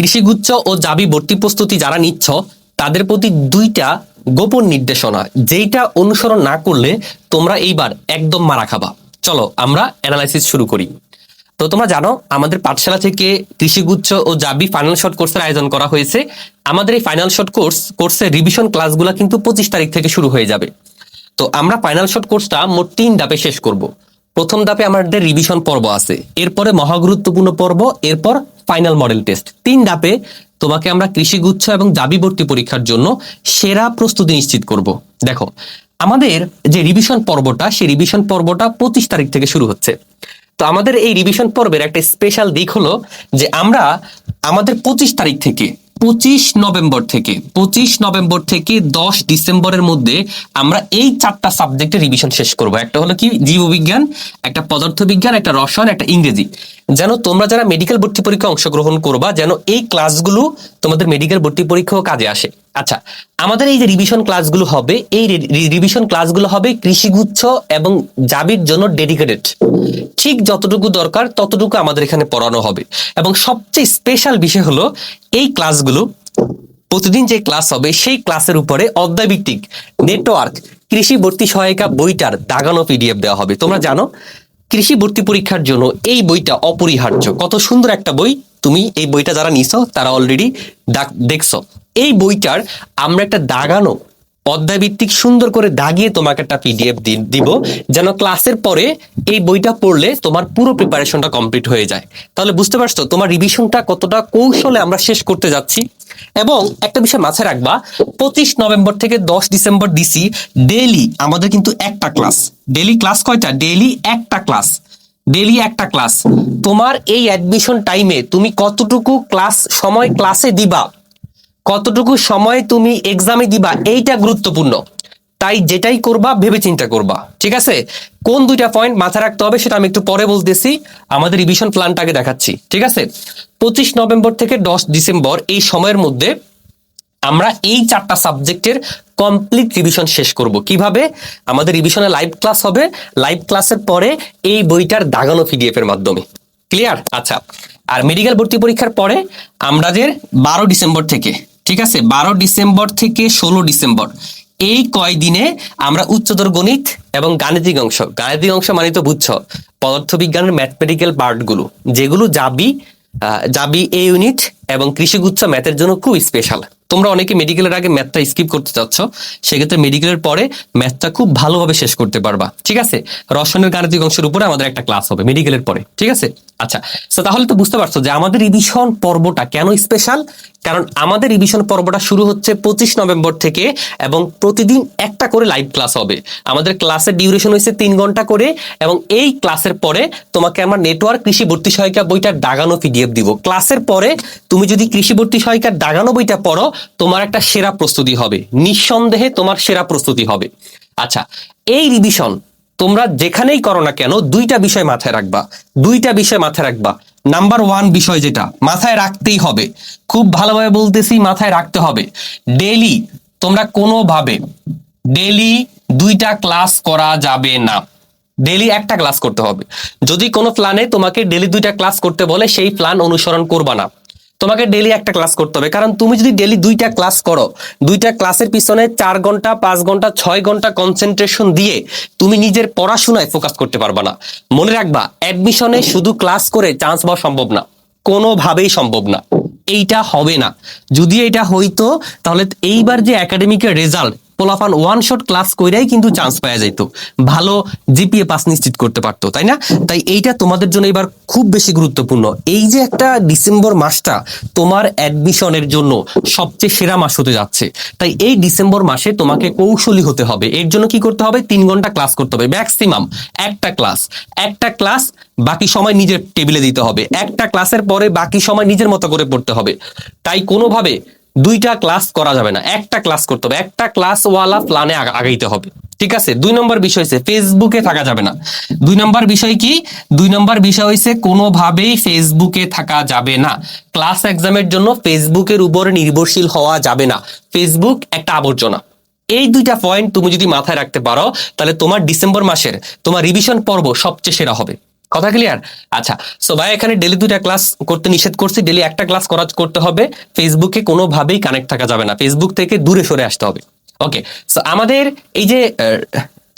কৃষিগুচ্ছ ও জাবি ভর্তি প্রস্তুতি যারা নিচ্ছ, তাদের প্রতি দুইটা গোপন নির্দেশনা, যেইটা অনুসরণ না করলে তোমরা এইবার একদম মারা খাবা। চলো, আমরা অ্যানালাইসিস শুরু করি। তো তোমরা জানো, আমাদের পাঠশালা থেকে কৃষিগুচ্ছ ও জাবি ফাইনাল শর্ট কোর্সের আয়োজন করা হয়েছে। আমাদের এই ফাইনাল শর্ট কোর্স কোর্সের রিভিশন ক্লাসগুলো কিন্তু পঁচিশ তারিখ থেকে শুরু হয়ে যাবে। তো আমরা ফাইনাল শর্ট কোর্সটা মোট তিন ধাপে শেষ করব। প্রথম ধাপে আমাদের রিভিশন পর্ব আছে। এরপরে মহাগুরুত্বপূর্ণ পর্ব, এরপর ফাইনাল মডেল টেস্ট তিন ধাপে তোমাকে আমরা কৃষিগুচ্ছ এবং জাবি ভর্তি পরীক্ষার জন্য সেরা প্রস্তুতি নিশ্চিত করব। দেখো, আমাদের যে রিভিশন পর্বটা, সেই রিভিশন পর্বটা পঁচিশ তারিখ থেকে শুরু হচ্ছে। তো আমাদের এই রিভিশন পর্বের একটা স্পেশাল দিক হলো যে আমরা আমাদের পঁচিশ তারিখ থেকে পঁচিশ নভেম্বর থেকে, পঁচিশ নভেম্বর থেকে দশ ডিসেম্বরের মধ্যে আমরা এই চারটা সাবজেক্টের রিভিশন শেষ করব। একটা হলো কি, জীববিজ্ঞান, একটা পদার্থবিজ্ঞান, একটা রসায়ন, একটা ইংরেজি। যেন তোমরা যারা মেডিকেল ভর্তি পরীক্ষা অংশগ্রহণ করবা, যেন এই ক্লাসগুলো তোমাদের মেডিকেল ভর্তি পরীক্ষাও কাজে আসে। আচ্ছা আমাদের এই যে রিভিশন ক্লাসগুলো হবে, এই রিভিশন ক্লাসগুলো হবে কৃষিগুচ্ছ এবং জাবির জন্য ডেডিকেটেড ঠিক যতটুকু দরকার, ততটুকু আমাদের এখানে পড়ানো হবে। এবং সবচেয়ে স্পেশাল বিষয় হলো, এই ক্লাসগুলো প্রতিদিন যে ক্লাস হবে, সেই ক্লাসের উপরে অধ্যায়ভিত্তিক নেটওয়ার্ক কৃষি ভর্তি সহায়িকা বইটার দাগানো পিডিএফ দেওয়া হবে। তোমরা জানো কৃষি ভর্তি পরীক্ষার জন্য এই বইটা অপরিহার্য। কত সুন্দর একটা বই। তুমি এই বইটা যারা নিছ, তারা অলরেডি দেখছ। এই বইটার আমরা একটা দাগানো অধ্যায়ভিত্তিক সুন্দর করে দাগিয়ে তোমাকে একটা পিডিএফ দিব, যেন ক্লাসের পরে এই বইটা পড়লে তোমার পুরো প্রিপারেশনটা কমপ্লিট হয়ে যায়। তাহলে বুঝতে পারছ, তোমার রিভিশনটা কতটা কৌশলে আমরা শেষ করতে যাচ্ছি। এবং একটা বিষয় মাথায় রাখবা, পঁচিশ নভেম্বর থেকে দশ ডিসেম্বর দিছি ডেইলি আমাদের কিন্তু একটা ক্লাস ডেইলি ক্লাস কয়টা? ডেইলি একটা ক্লাস ডেইলি একটা ক্লাস তোমার এই অ্যাডমিশন টাইমে তুমি কতটুকু ক্লাস সময় ক্লাসে দিবা? কতটুকু সময় তুমি এক্সামে দিবা, এইটা গুরুত্বপূর্ণ। তাই যেটাই করবা ভেবে চিন্তা করবা, ঠিক আছে? কোন দুইটা পয়েন্ট মাথায় রাখতে হবে সেটা আমি একটু পরে বলতেছি, আমাদের রিভিশন প্ল্যানটাকে দেখাচ্ছি, ঠিক আছে? পঁচিশ নভেম্বর থেকে দশ ডিসেম্বর এই সময়ের মধ্যে আমরা এই চারটা সাবজেক্টের কমপ্লিট রিভিশন শেষ করব। কীভাবে? আমাদের রিভিশনে লাইভ ক্লাস হবে লাইভ ক্লাসের পরে এই বইটার দাগানো পিডিএফ এর মাধ্যমে। ক্লিয়ার আচ্ছা। আর মেডিকেল ভর্তি পরীক্ষার পরে আমাদের বারো ডিসেম্বর থেকে ঠিক আছে? বারো ডিসেম্বর থেকে ষোলো ডিসেম্বর। এই কয়দিনে আমরা উচ্চতর গণিত এবং গাণিতিক অংশ গাণিতিক অংশ মানে তো বুঝছ, পদার্থবিজ্ঞানের ম্যাথমেটিক্যাল পার্টগুলো যেগুলো যাবি যাবি এ ইউনিট এবং কৃষিগুচ্ছ ম্যাথের জন্য খুব স্পেশাল তোমরা অনেকে মেডিকেলের আগে ম্যাথটা স্কিপ করতে চাচ্ছ, সেক্ষেত্রে মেডিকেলের পরে ম্যাথটা খুব ভালোভাবে শেষ করতে পারবা। ঠিক আছে? রসায়নের গাণিতিক অংশের উপরে আমাদের একটা ক্লাস হবে মেডিকেলের পরে। ঠিক আছে? আচ্ছা তো তাহলে তো বুঝতে পারছ যে আমাদের রিভিশন পর্বটা কেন স্পেশাল কারণ আমাদের রিভিশন পর্বটা শুরু হচ্ছে পঁচিশ নভেম্বর থেকে এবং প্রতিদিন একটা করে লাইভ ক্লাস হবে। আমাদের ক্লাসের ডিউরেশন হয়েছে তিন ঘণ্টা করে এবং এই ক্লাসের পরে তোমাকে আমরা নেটওয়ার্ক কৃষি ভর্তি সহায়িকা বইটা দাগানো পিডিএফ দিব। ক্লাসের পরে তুমি যদি কৃষি ভর্তি সহায়িকার দাগানো বইটা পড়ো, তোমার একটা সেরা প্রস্তুতি হবে। নিঃসন্দেহে তোমার সেরা প্রস্তুতি হবে। আচ্ছা এই রিভিশন তোমরা যেখানেই করো না কেন, দুইটা বিষয় মাথায় রাখবা। দুইটা বিষয় মাথায় রাখবা। নাম্বার ওয়ান বিষয় যেটা, মাথায় রাখতেই হবে। খুব ভালোভাবে বলতেছি, মাথায় রাখতে হবে। ডেলি তোমরা কোনোভাবে ডেলি দুইটা ক্লাস করা যাবে না। ডেলি একটা ক্লাস করতে হবে। যদি কোনো প্ল্যানে তোমাকে ডেলি দুইটা ক্লাস করতে বলে, সেই প্ল্যান অনুসরণ করবা না। তোমাকে ডেলি একটা ক্লাস করতে হবে। কারণ তুমি যদি ডেলি দুইটা ক্লাস করো, দুইটা ক্লাসের পিছনে চার ঘণ্টা, পাঁচ ঘণ্টা, ছয় ঘণ্টা কনসেন্ট্রেশন দিয়ে তুমি নিজের পড়াশোনায় ফোকাস করতে পারবা না। মনে রাখবা অ্যাডমিশনে শুধু ক্লাস করে চান্স পাওয়া সম্ভব না। কোনোভাবেই সম্ভব না। এইটা হবে না। যদি এটা হইতো, তাহলে এইবার যে একাডেমিকের রেজাল্ট পোলাফান ওয়ান শট ক্লাস কইরাই কিন্তু চান্স পাওয়া যাইতো। ভালো জিপিএ পাস নিশ্চিত করতে পারতো, তাই না? তাই এইটা তোমাদের জন্য এবার খুব বেশি গুরুত্বপূর্ণ। এই যে একটা ডিসেম্বর মাসটা তোমার অ্যাডমিশনের জন্য সবচেয়ে সেরা মাস হতে যাচ্ছে। তাই এই ডিসেম্বর মাসে তোমাকে কৌশলী হতে হবে। এর জন্য কি করতে হবে? তিন ঘণ্টা ক্লাস করতে হবে। ম্যাক্সিমাম একটা ক্লাস একটা ক্লাস বাকি সময় নিজের টেবিলে দিতে হবে। একটা ক্লাসের পরে বাকি সময় নিজের মতো করে পড়তে হবে। তাই কোনোভাবে দুইটা ক্লাস করা যাবে না, একটা ক্লাস করতে হবে, একটা ক্লাস ওয়ালা প্ল্যানে আগাইতে হবে, ঠিক আছে? দুই নম্বর বিষয় হচ্ছে ফেসবুকে থাকা যাবে না। দুই নম্বর বিষয় কি? দুই নম্বর বিষয় হচ্ছে কোনোভাবেই ফেসবুকে থাকা যাবে না। ক্লাস এক্সামের জন্য ফেসবুকের উপরে নির্ভরশীল হওয়া যাবে না। ফেসবুক একটা আবর্জনা। এই দুইটা পয়েন্ট তুমি যদি মাথায় রাখতে পারো, তাহলে তোমার ডিসেম্বর মাসের, তোমার রিভিশন পর্ব সবচেয়ে সেরা হবে। কথা ক্লিয়ার আচ্ছা সো ভাই, এখানে ডেলি দুইটা ক্লাস করতে নিষেধ করছি। ডেলি একটা ক্লাস করা করতে হবে। ফেসবুকে কোনোভাবেই কানেক্ট থাকা যাবে না। ফেসবুক থেকে দূরে সরে আসতে হবে। ওকে সো আমাদের এই যে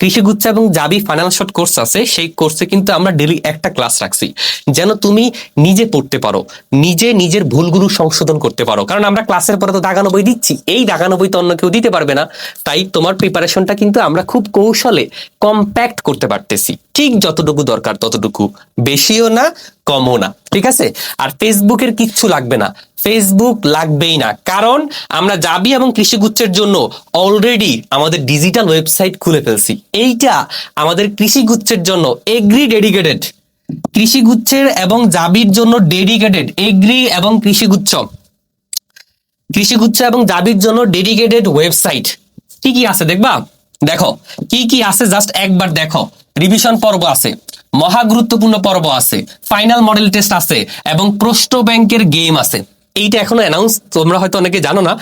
কৃষিগুচ্ছ এবং জাবি ফাইনাল শর্ট কোর্স আছে, সেই কোর্সে কিন্তু আমরা ডেলি একটা ক্লাস রাখছি। যেন তুমি নিজে পড়তে পারো। নিজে নিজের ভুলগুলো সংশোধন করতে পারো। কারণ আমরা ক্লাসের পরে তো দাগানো বই দিচ্ছি। এই দাগানো বই তো অন্য কেউ দিতে পারবে না। তাই তোমার প্রিপারেশনটা কিন্তু আমরা খুব কৌশলে কম্প্যাক্ট করতে পারতেছি। ঠিক যতটুকু দরকার ততটুকু। বেশিও না, কমও না, ঠিক আছে? আর ফেসবুকের কিচ্ছু লাগবে না। ফেসবুক লাগবেই না। কারণ আমরা যাবি এবং কৃষিগুচ্ছের জন্য অলরেডি আমাদের ডিজিটাল ওয়েবসাইট খুলে ফেলছি। এইটা আমাদের কৃষিগুচ্ছের জন্য এগ্রি ডেডিকেটেড কৃষিগুচ্ছের এবং জাবির জন্য ডেডিকেটেড এগ্রি এবং কৃষিগুচ্ছ কৃষিগুচ্ছ এবং জাবির জন্য ডেডিকেটেড ওয়েবসাইট কি কি আছে, দেখবা? দেখো, কি কি আছে জাস্ট একবার দেখো। রিভিশন পর্ব আছে। মহা গুরুত্বপূর্ণ পর্ব আছে। ফাইনাল মডেল টেস্ট আছে এবং প্রশ্ন ব্যাংকের গেম আছে। এইটা এখনও অ্যানাউন্স তোমরা হয়তো অনেকে জানো না।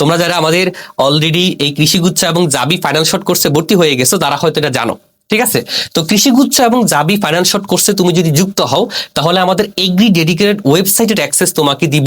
তোমরা যারা আমাদের অলরেডি এই কৃষিগুচ্ছ এবং জাবি ফাইনাল শর্ট কোর্সে ভর্তি হয়ে গেছো, তারা হয়তো এটা জানো। ঠিক আছে? তো কৃষিগুচ্ছ এবং জাবি ফাইনাল শর্ট কোর্সে তুমি যদি যুক্ত হও, তাহলে আমাদের এগ্রি ডেডিকেটেড ওয়েবসাইটের অ্যাক্সেস তোমাকে দিব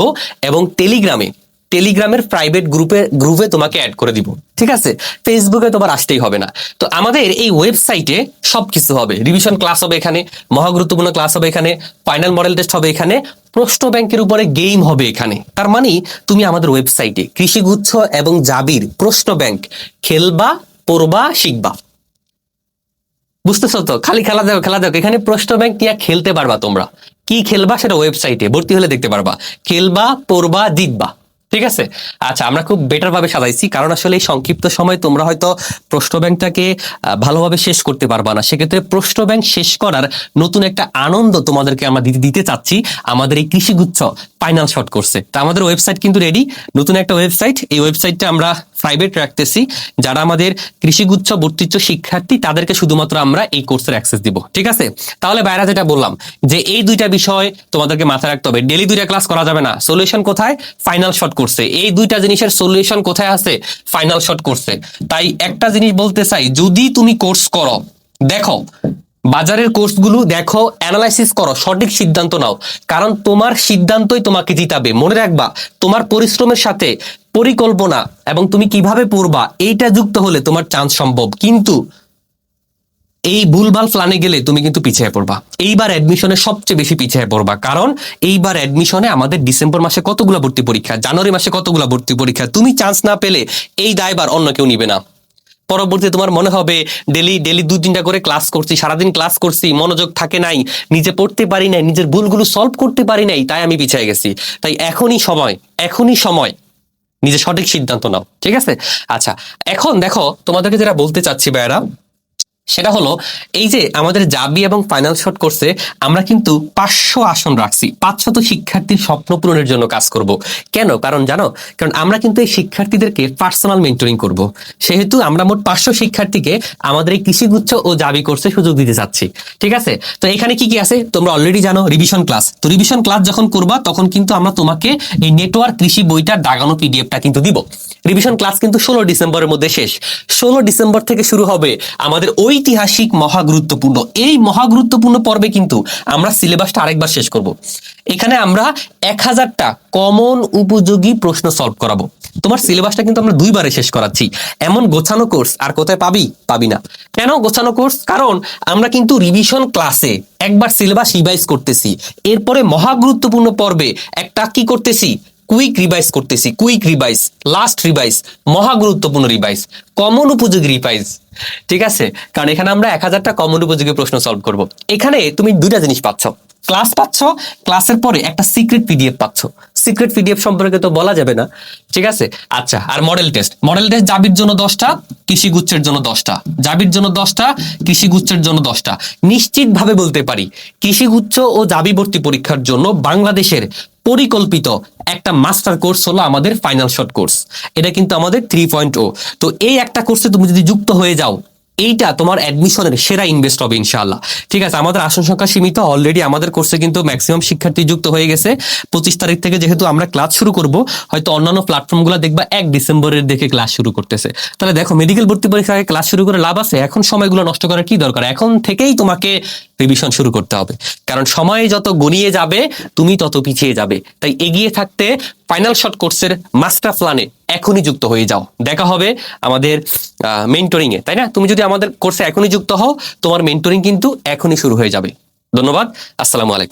এবং টেলিগ্রামে টেলিগ্রামের প্রাইভেট গ্রুপে গ্রুপে তোমাকে অ্যাড করে দিব। ঠিক আছে? ফেসবুকে তোমার আসতেই হবে না। তো আমাদের এই ওয়েবসাইটে সবকিছু হবে। রিভিশন ক্লাস হবে এখানে মহা গুরুত্বপূর্ণ ক্লাস হবে এখানে ফাইনাল মডেল টেস্ট হবে এখানে, প্রশ্ন ব্যাংকের উপরে গেম হবে এখানে। তার মানে তুমি আমাদের ওয়েবসাইটে কৃষিগুচ্ছ এবং জাবির প্রশ্ন ব্যাংক খেলবা, পড়বা, শিখবা। বুঝতেছো তো? খালি খেলা দেখো খেলা দেখো এখানে প্রশ্ন ব্যাংক নিয়ে খেলতে পারবা তোমরা। কি খেলবা সেটা ওয়েবসাইটে ভর্তি হলে দেখতে পারবা। খেলবা, পড়বা, জিতবা। ঠিক আছে? আচ্ছা আমরা খুব বেটার ভাবে সাজাইছি। কারণ আসলে এই সংক্ষিপ্ত সময় তোমরা হয়তো প্রশ্ন ব্যাংকটাকে ভালোভাবে শেষ করতে পারবা না। সেক্ষেত্রে প্রশ্ন ব্যাংক শেষ করার নতুন একটা আনন্দ তোমাদেরকে আমরা দিতে চাচ্ছি। আমাদের এই কৃষিগুচ্ছ ফাইনাল শর্ট করছে তা আমাদের ওয়েবসাইট কিন্তু রেডি নতুন একটা ওয়েবসাইট এই ওয়েবসাইটটা আমরা প্রাইভেট রাখতেছি। যারা আমাদের কৃষিগুচ্ছ ভর্তিচ্ছ শিক্ষার্থী, তাদেরকে শুধুমাত্র আমরা এই কোর্সের অ্যাক্সেস দিব। ঠিক আছে? তাহলে বাইরা যেটা বললাম, যে এই দুইটা বিষয় তোমাদেরকে মাথায় রাখতে হবে। ডেলি দুইটা ক্লাস করা যাবে না। সলিউশন কোথায়? ফাইনাল শর্ট করছে। এই দুইটা জিনিসের সলিউশন কোথায় আছে? ফাইনাল শর্ট করছে। তাই একটা জিনিস বলতে চাই, যদি তুমি কোর্স করো, দেখো, বাজারের কোর্সগুলো দেখো অ্যানালাইসিস করো, সঠিক সিদ্ধান্ত নাও। কারণ তোমার সিদ্ধান্তই তোমাকে জিতাবে। মনে রাখবা, তোমার পরিশ্রমের সাথে পরিকল্পনা এবং তুমি কীভাবে পড়বা, এইটা যুক্ত হলে তোমার চান্স সম্ভব। কিন্তু এই ভুলভাল প্ল্যানে গেলে তুমি কিন্তু পিছিয়ে পড়বা। এইবার অ্যাডমিশনে সবচেয়ে বেশি পিছিয়ে পড়বা। কারণ এইবার অ্যাডমিশনে আমাদের ডিসেম্বর মাসে কতগুলো ভর্তি পরীক্ষা জানুয়ারি মাসে কতগুলো ভর্তি পরীক্ষা, তুমি চান্স না পেলে এই দায়বার অন্য কেউ নিবে না। পরবর্তীতে তোমার মনে হবে, ডেলি ডেলি দু তিনটা করে ক্লাস করছি, সারাদিন ক্লাস করছি, মনোযোগ থাকে নাই, নিজে পড়তে পারি নাই, নিজের ভুলগুলো সলভ করতে পারি নাই, তাই আমি পিছিয়ে গেছি। তাই এখনই সময় এখনই সময়, নিজে সঠিক সিদ্ধান্ত নাও, ঠিক আছে? আচ্ছা এখন দেখো, তোমাদেরকে যেটা বলতে চাচ্ছি ভাইয়ারা সেটা হলো, এই যে আমাদের জাবি এবং ফাইনাল শর্ট কোর্সে আমরা কিন্তু পাঁচশো আসন রাখছি। পাঁচশত শিক্ষার্থীর স্বপ্ন পূরণের জন্য কাজ করব। কেন? কারণ জানো, কারণ আমরা কিন্তু এই শিক্ষার্থীদেরকে পার্সোনাল মেন্টরিং করব। সেহেতু আমরা মোট পাঁচশো শিক্ষার্থীকে আমাদের এই কৃষিগুচ্ছ ও জাবি কোর্সে সুযোগ দিতে চাচ্ছি। ঠিক আছে? তো এখানে কি কি আছে? তোমরা অলরেডি জানো রিভিশন ক্লাস তো রিভিশন ক্লাস যখন করবা, তখন কিন্তু আমরা তোমাকে এই নেটওয়ার্ক কৃষি বইটার দাগানো পিডিএফটা কিন্তু দিব। রিভিশন ক্লাস কিন্তু ষোলো ডিসেম্বরের মধ্যে শেষ। ষোলো ডিসেম্বর থেকে শুরু হবে আমাদের ঐতিহাসিক মহা গুরুত্বপূর্ণ এই মহা গুরুত্বপূর্ণ পর্বে কিন্তু আমরা সিলেবাসটা আরেকবার শেষ করব। এখানে আমরা এক হাজারটা কমন উপযোগী প্রশ্ন সলভ করাবো। তোমার সিলেবাসটা কিন্তু আমরা দুইবারে শেষ করাচ্ছি। এমন গোছানো কোর্স আর কোথায় পাবি? পাবি না। কেন গোছানো কোর্স কারণ আমরা কিন্তু রিভিশন ক্লাসে একবার সিলেবাস রিভাইজ করতেছি। এরপরে মহা গুরুত্বপূর্ণ পর্বে একটা কি করতেছি? কুইক রিভাইজ করতেছি কুইক রিভাইজ লাস্ট রিভাইজ মহা গুরুত্বপূর্ণ রিভাইজ কমন উপযোগী রিভাইজ ঠিক আছে? কারণ এখানে আমরা এক হাজারটা কমন উপযোগী প্রশ্ন সলভ করব। এখানে তুমি দুইটা জিনিস পাচ্ছ। ক্লাস পাচ্ছ ক্লাসের পরে একটা সিক্রেট পিডিএফ পাচ্ছ। সিক্রেট পিডিএফ সম্পর্কে তো বলা যাবে না, ঠিক আছে? আচ্ছা আর মডেল টেস্ট মডেল টেস্ট জাবির জন্য দশটা, কৃষিগুচ্ছের জন্য দশটা। জাবির জন্য দশটা, কৃষিগুচ্ছের জন্য দশটা। নিশ্চিতভাবে বলতে পারি, কৃষিগুচ্ছ ও জাবি ভর্তি পরীক্ষার জন্য বাংলাদেশের পরিকল্পিত একটা মাস্টার কোর্স হলো আমাদের ফাইনাল শর্ট কোর্স এটা কিন্তু আমাদের থ্রি পয়েন্ট ও তো এই একটা কোর্সে তুমি যদি যুক্ত হয়ে যাও এইটা তোমার অ্যাডমিশনের সেরা ইনভেস্ট হবে ইনশাল্লাহ ঠিক আছে, আমাদের আসন সংখ্যা সীমিত অলরেডি আমাদের কোর্সে কিন্তু ম্যাক্সিমাম শিক্ষার্থী যুক্ত হয়ে গেছে। পঁচিশ তারিখ থেকে যেহেতু আমরা ক্লাস শুরু করব, হয়তো অন্যান্য প্ল্যাটফর্মগুলো দেখবা এক ডিসেম্বরের দেখে ক্লাস শুরু করতেছে। তাহলে দেখো মেডিকেল ভর্তি পরীক্ষায় ক্লাস শুরু করে লাভ আছে, এখন সময়গুলো নষ্ট করার কি দরকার? এখন থেকেই তোমাকে রিভিশন শুরু করতে হবে। কারণ সময় যত গনিয়ে যাবে, তুমি তত পিছিয়ে যাবে। তাই এগিয়ে থাকতে ফাইনাল শট কোর্সের মাস্টার প্ল্যানে এখনই যুক্ত হয়ে যাও। দেখা হবে আমাদের মেন্টরিং এ, তাই না? তুমি যদি আমাদের কোর্সে এখনই যুক্ত হও, তোমার মেন্টরিং কিন্তু এখনই শুরু হয়ে যাবে। ধন্যবাদ, আসসালামু আলাইকুম।